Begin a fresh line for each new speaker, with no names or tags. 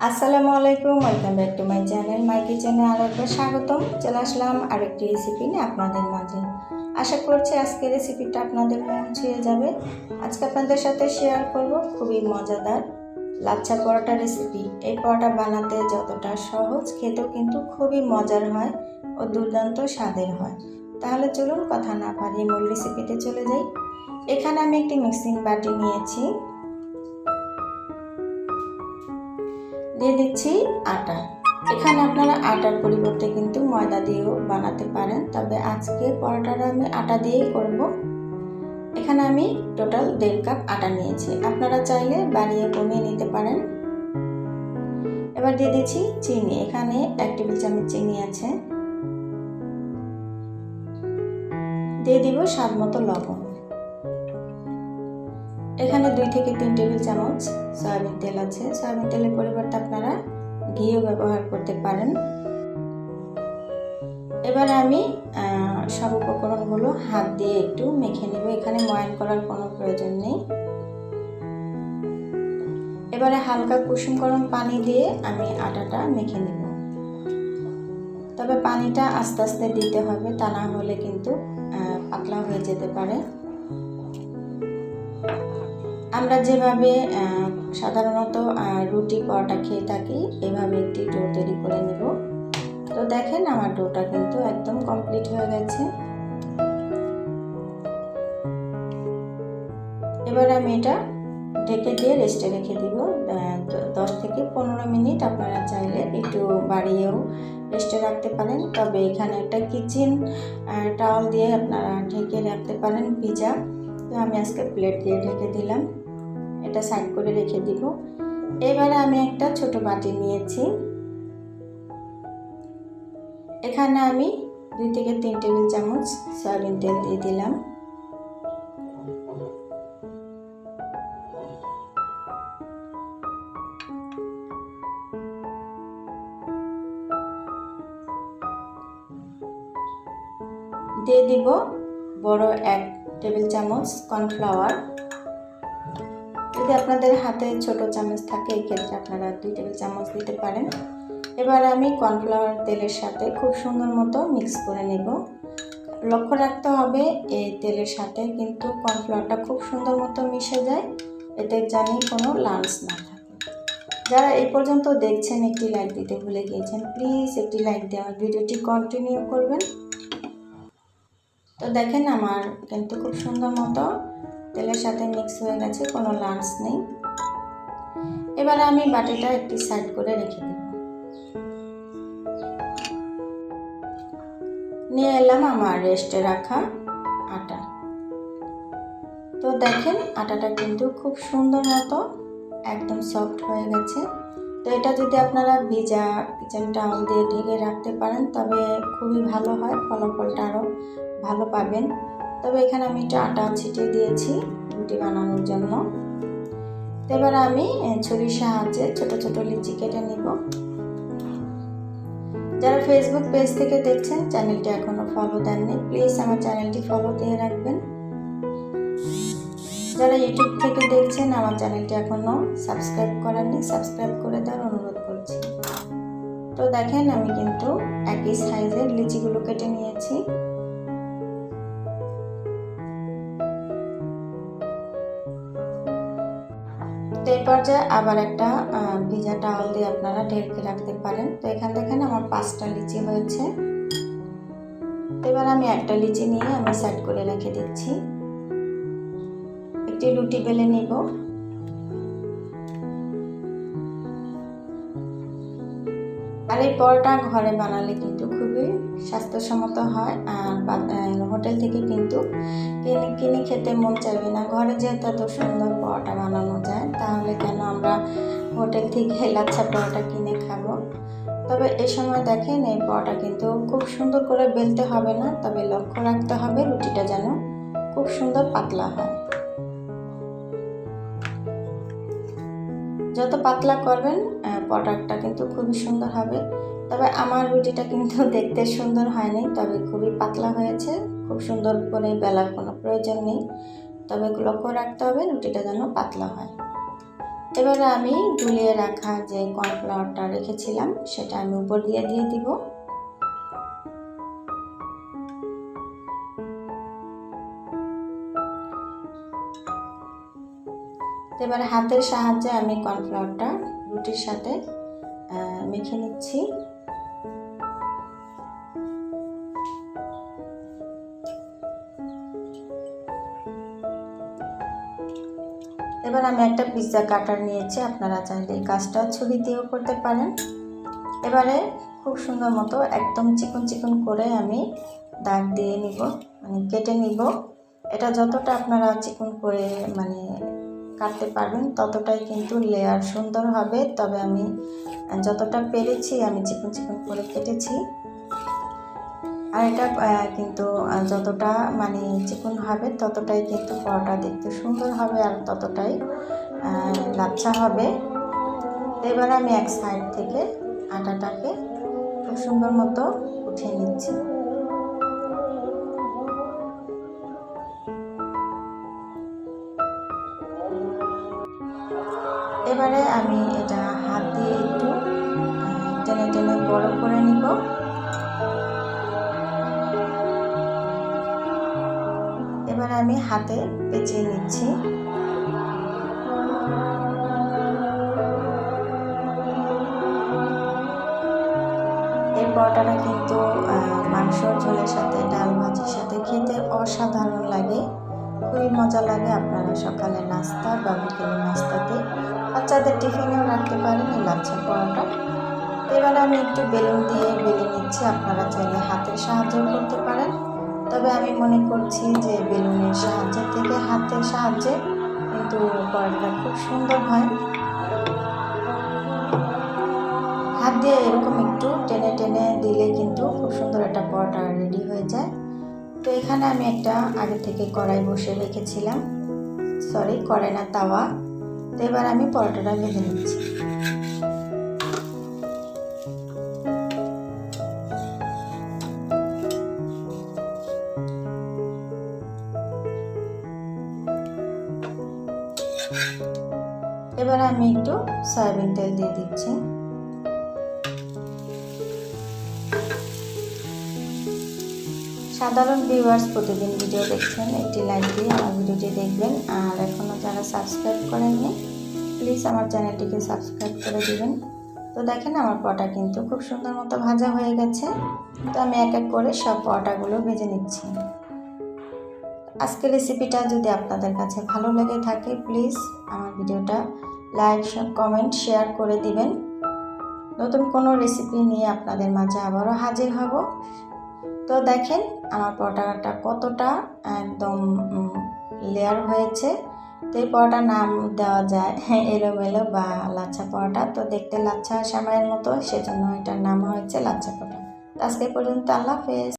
আসসালামু আলাইকুম welcome back to my channel my কিচেনে আরও একবার স্বাগতম। চলে আসলাম আরেকটি রেসিপি নিয়ে আপনাদের মাঝে। আশা করছি আজকের রেসিপিটা আপনাদের মন ছুঁয়ে যাবে। আজকে আপনাদের সাথে শেয়ার করব খুবই মজাদার লাচ্ছা পরোটা রেসিপি এই পরোটা বানাতে যতটা সহজ, খেতেও কিন্তু খুবই মজার হয় ও দুর্দান্ত স্বাদের হয়। তাহলে চলুন কথা না পারিয়ে মূল রেসিপিতে চলে যাই। এখানে আমি একটি মিক্সিং বাটি নিয়েছি। দিয়ে দিচ্ছি আটা। এখানে আপনারা আটার পরিবর্তে কিন্তু ময়দা দিয়েও বানাতে পারেন। তবে আজকে পরোটাটা আমি আটা দিয়েই করব। এখানে আমি টোটাল দেড় কাপ আটা নিয়েছি। আপনারা চাইলে বাড়িয়ে কমিয়ে নিতে পারেন। এবার দিয়ে দিচ্ছি চিনি। এখানে এক টেবিল চামচ চিনি আছে। দিয়ে দিব স্বাদ মতো লবণ। এখানে দুই থেকে তিন টেবিল চামচ সয়াবিন তেল আছে। সয়াবিন তেলের পরিবর্তে আপনারা ঘিও ব্যবহার করতে পারেন। এবার আমি সব উপকরণগুলো হাত দিয়ে একটু মেখে নেব। এখানে ময়ান করার কোনো প্রয়োজন নেই। এবারে হালকা কুসুম গরম পানি দিয়ে আমি আটাটা মেখে নেব। তবে পানিটা আস্তে আস্তে দিতে হবে, তা না হলে কিন্তু পাতলা হয়ে যেতে পারে। আমরা যেভাবে সাধারণত রুটি পরোটা খেয়ে থাকি, এভাবে একটি ডো তৈরি করে নেব। তো দেখেন আমার ডোটা কিন্তু একদম কমপ্লিট হয়ে গেছে। এবার আমি এটা ঢেকে দিয়ে রেস্টে রেখে দিব। দশ থেকে পনেরো মিনিট আপনারা চাইলে একটু বাড়িয়েও রেস্টে রাখতে পারেন। তবে এখানে একটা কিচেন টাওয়াল দিয়ে আপনারা ঢেকে রাখতে পারেন পিজা তো আমি আজকে প্লেট দিয়ে ঢেকে দিলাম। এটা সাইড করে রেখে দিব। এবারে আমি একটা ছোট বাটি নিয়েছি। এখানে আমি দুই থেকে তিন টেবিল চামচ সয়াবিন তেল দিয়ে দিলাম। দিয়ে দিব বড় এক টেবিল চামচ কর্নফ্লাওয়ার। যদি আপনাদের হাতে ছোট চামচ থাকে এই ক্ষেত্রে আপনারা দুই টেবিল চামচ দিতে পারেন। এবার আমি কর্নফ্লাওয়ার তেলের সাথে খুব সুন্দর মতো মিক্স করে নেব। লক্ষ্য রাখতে হবে, এই তেলের সাথে কিন্তু কর্নফ্লাওয়ারটা খুব সুন্দর মতো মিশে যায়। এতে জানি কোনো লাঞ্চ না থাকে। যারা এই পর্যন্ত দেখছেন, একটি লাইক দিতে ভুলে গিয়েছেন, প্লিজ একটি লাইক দিয়ে আমার ভিডিওটি কন্টিনিউ করবেন। তো দেখেন, আমার কিন্তু খুব সুন্দর মতো তেলের সাথে মিক্স হয়ে গেছে, কোনো লাঞ্চ নেই। এবার আমি বাটিটা একটি সাইড করে রেখে দেব। নিয়ে এলাম আমার রেস্টে রাখা আটা। তো দেখেন, আটাটা কিন্তু খুব সুন্দর মতো একদম সফট হয়ে গেছে। তো এটা যদি আপনারা ভিজা কিচেন টাউল দিয়ে ঢেকে রাখতে পারেন, তবে খুবই ভালো হয়, ফলাফলটা আরও ভালো পাবেন। তবে এখানে আমি একটু আটা ছিটিয়ে দিয়েছি রুটি বানানোর জন্য। এবার আমি ছুরির সাহায্যে ছোট ছোট লিচি কেটে নিব। যারা ফেসবুক পেজ থেকে দেখছেন, চ্যানেলটি এখনও ফলো দেননি প্লিজ আমার চ্যানেলটি ফলো দিয়ে রাখবেন। যারা ইউটিউব থেকে দেখছেন, আমার চ্যানেলটি এখনও সাবস্ক্রাইব করেননি সাবস্ক্রাইব করে দেওয়ার অনুরোধ করছি। তো দেখেন, আমি কিন্তু একই সাইজের লিচিগুলো কেটে নিয়েছি। তো এই পর্যায়ে আবার একটা ভিজা টাওয়াল দিয়ে আপনারা ঢেকে রাখতে পারেন। তো এখান দেখেন আমার পাঁচটা লিচি হয়েছে। এবার আমি একটা লিচি নিয়ে আমি সেট করে রেখে দিচ্ছি। একটি রুটি বেলে নিব। আর এই পরোটা ঘরে বানালে কিন্তু স্বাস্থ্যসম্মত হয় আর হোটেল থেকে কিন্তু কিনে কিনে খেতে মন চাইবে না। ঘরে যেহেতু এত সুন্দর পরোটা বানানো যায়, তাহলে কেন আমরা হোটেল থেকে লাচ্ছা পরোটা কিনে খাব? তবে এই সময় দেখেন, এই পরোটা কিন্তু খুব সুন্দর করে বেলতে হবে না, তবে লক্ষ্য রাখতে হবে রুটিটা যেন খুব সুন্দর পাতলা হয়। যত পাতলা করবেন প্রোডাক্টটা কিন্তু খুবই সুন্দর হবে। তবে আমার রুটিটা কিন্তু দেখতে সুন্দর হয়নি, তবে খুবই পাতলা হয়েছে। খুব সুন্দর করে বেলার কোনো প্রয়োজন নেই। তবে লক্ষ্য রাখতে হবে, রুটিটা যেন পাতলা হয়। এবারে আমি গুলিয়ে রাখা যে কর্নফ্লাওয়ারটা রেখেছিলাম, সেটা আমি উপর দিয়ে দিয়ে দিব। এবারে হাতের সাহায্যে আমি কর্নফ্লাওয়ারটা রুটির সাথে মেখে নিচ্ছি। আমি একটা পিৎজা কাটার নিয়েছি, আপনারা চাইলে এই কাজটা ছুরি দিয়েও করতে পারেন। এবারে খুব সুন্দর মতো একদম চিকন চিকন করে আমি দাগ দিয়ে নিব মানে কেটে নিব। এটা যতটা আপনারা চিকন করে মানে কাটতে পারবেন, ততটাই কিন্তু লেয়ার সুন্দর হবে। তবে আমি যতটা পেরেছি, আমি চিকন চিকন করে কেটেছি। আর এটা কিন্তু যতটা মানে চিকন হবে, ততটাই কিন্তু পরোটা দেখতে সুন্দর হবে আর ততটাই লাচ্ছা হবে। এবার আমি এক সাইড থেকে আটাটাকে খুব সুন্দর মতো উঠিয়ে নিচ্ছি। এবারে আমি এটা হাত দিয়ে একটু টেনে টেনে বড় করে নিব। হাতে পেঁচিয়ে নিচ্ছি। এই পরোটাটা কিন্তু মাংসর ঝোলের সাথে, ডাল ভাজির সাথে খেতে অসাধারণ লাগে। খুবই মজা লাগে আপনারা সকালে নাস্তা বা বিকেলে নাস্তাতে। বাচ্চাদের টিফিনেও রাখতে পারেন এই লাচ্ছা পরোটা। এবার আমি একটু বেলুন দিয়ে বেলে নিচ্ছি, আপনারা চাইলে হাতের সাহায্য করতে পারেন। তবে আমি মনে করছি যে বেলুনের সাহায্যে থেকে হাতের সাহায্যে কিন্তু পরোটা খুব সুন্দর হয়। হাত দিয়ে এরকম একটু টেনে টেনে দিলে কিন্তু খুব সুন্দর একটা পরোটা রেডি হয়ে যায়। তো এখানে আমি একটা আগে থেকে কড়াই বসে রেখেছিলাম। সরি কড়াই না, তাওয়া। তো এবার আমি পরোটাটা ভেজে নিচ্ছি। এবার আমি একটু সয়াবিন তেল দিয়ে দিচ্ছি। সাধারণ ভিউয়ার্স প্রতিদিন ভিডিও দেখছেন, একটি লাইক দিয়ে আমার ভিডিওটি দেখবেন। আর এখনও যারা সাবস্ক্রাইব করেননি প্লিজ আমার চ্যানেলটিকে সাবস্ক্রাইব করে দিবেন। তো দেখেন আমার পটা কিন্তু খুব সুন্দর মতো ভাজা হয়ে গেছে। তো আমি এক এক করে সব পটাগুলো ভেজে নিচ্ছি। আজকের রেসিপিটা যদি আপনাদের কাছে ভালো লেগে থাকে প্লিজ আমার ভিডিওটা লাইক কমেন্ট, শেয়ার করে দিবেন। নতুন কোনো রেসিপি নিয়ে আপনাদের মাঝে আবারও হাজির হব। তো দেখেন, আমার পরোটাটা কতটা একদম লেয়ার হয়েছে। তো এই পরোটার নাম দেওয়া যায় এলোমেলো বা লাচ্ছা পরোটা। তো দেখতে লাচ্ছা সামাইয়ের মতো, সেজন্য এটার নাম হয়েছে লাচ্ছা পরোটা। আজকে পর্যন্ত আল্লাহ হাফেজ।